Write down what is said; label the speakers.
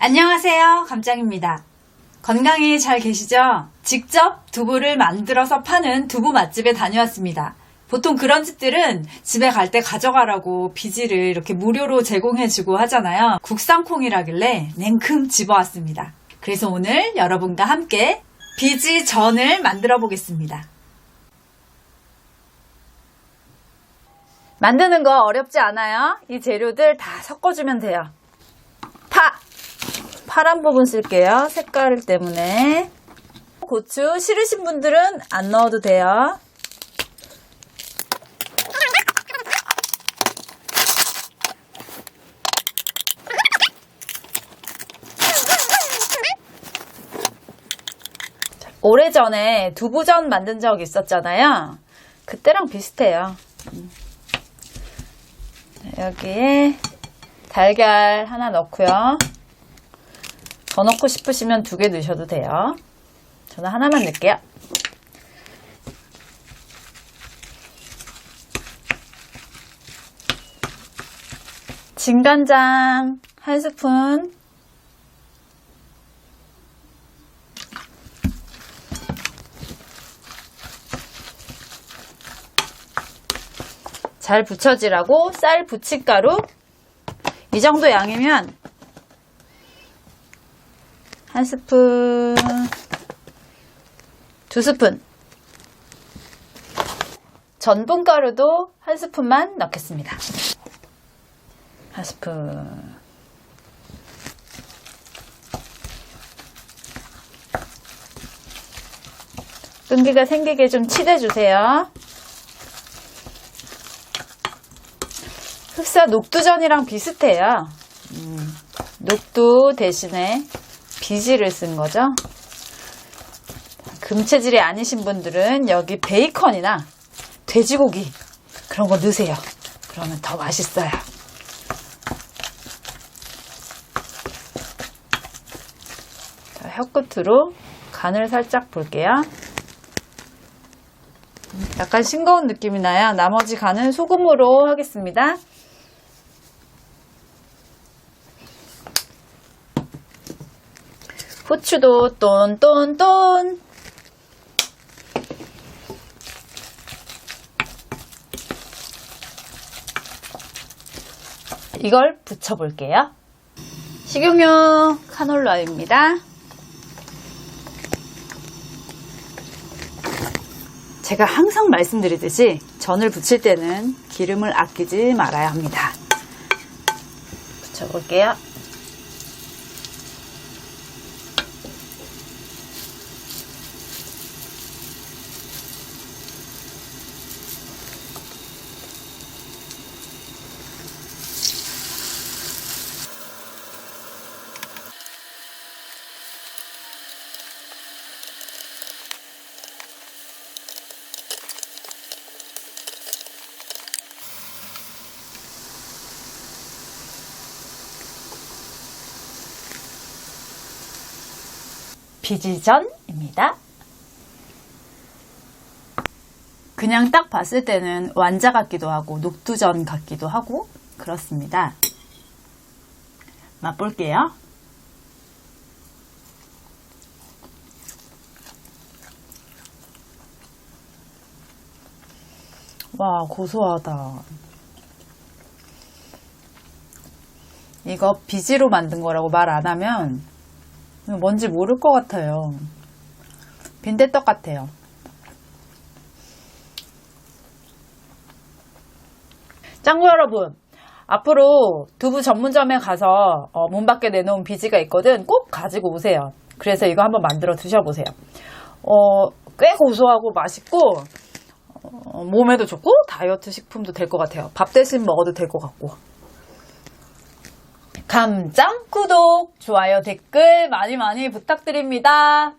Speaker 1: 안녕하세요. 감짱입니다. 건강히 잘 계시죠? 직접 두부를 만들어서 파는 두부 맛집에 다녀왔습니다. 보통 그런 집들은 집에 갈 때 가져가라고 비지를 이렇게 무료로 제공해주고 하잖아요. 국산 콩이라길래 냉큼 집어왔습니다. 그래서 오늘 여러분과 함께 비지 전을 만들어 보겠습니다. 만드는 거 어렵지 않아요. 이 재료들 다 섞어주면 돼요. 파! 파란 부분 쓸게요. 색깔 때문에. 고추 싫으신 분들은 안 넣어도 돼요. 오래전에 두부전 만든 적 있었잖아요. 그때랑 비슷해요. 음. 자, 여기에 달걀 하나 넣고요. 더 넣고 싶으시면 두 개 넣으셔도 돼요. 저는 하나만 넣을게요. 진간장 한 스푼 잘 붙여지라고 쌀 부침가루 이 정도 양이면 한 스푼 두 스푼 전분가루도 한 스푼만 넣겠습니다. 한 스푼 끈기가 생기게 좀 치대주세요. 흑사 녹두전이랑 비슷해요. 음, 녹두 대신에 비지를 쓴 거죠. 금체질이 아니신 분들은 여기 베이컨이나 돼지고기 그런 거 넣으세요. 그러면 더 맛있어요. 자, 혀 끝으로 간을 살짝 볼게요. 약간 싱거운 느낌이 나요. 나머지 간은 소금으로 하겠습니다. 후추도 똔똔똔 이걸 붙여볼게요. 식용유 카놀라입니다. 제가 항상 말씀드리듯이 전을 부칠 때는 기름을 아끼지 말아야 합니다. 붙여볼게요. 비지전입니다. 그냥 딱 봤을 때는 완자 같기도 하고 녹두전 같기도 하고 그렇습니다. 맛볼게요. 와 고소하다. 이거 비지로 만든 거라고 말 안 하면 뭔지 모를 것 같아요. 빈대떡 같아요. 짱구 여러분, 앞으로 두부 전문점에 가서 어, 문 밖에 내놓은 비지가 있거든. 꼭 가지고 오세요. 그래서 이거 한번 만들어 드셔보세요. 어, 꽤 고소하고 맛있고 어, 몸에도 좋고 다이어트 식품도 될 것 같아요. 밥 대신 먹어도 될 것 같고. 감짱 구독, 좋아요, 댓글 많이 많이 부탁드립니다.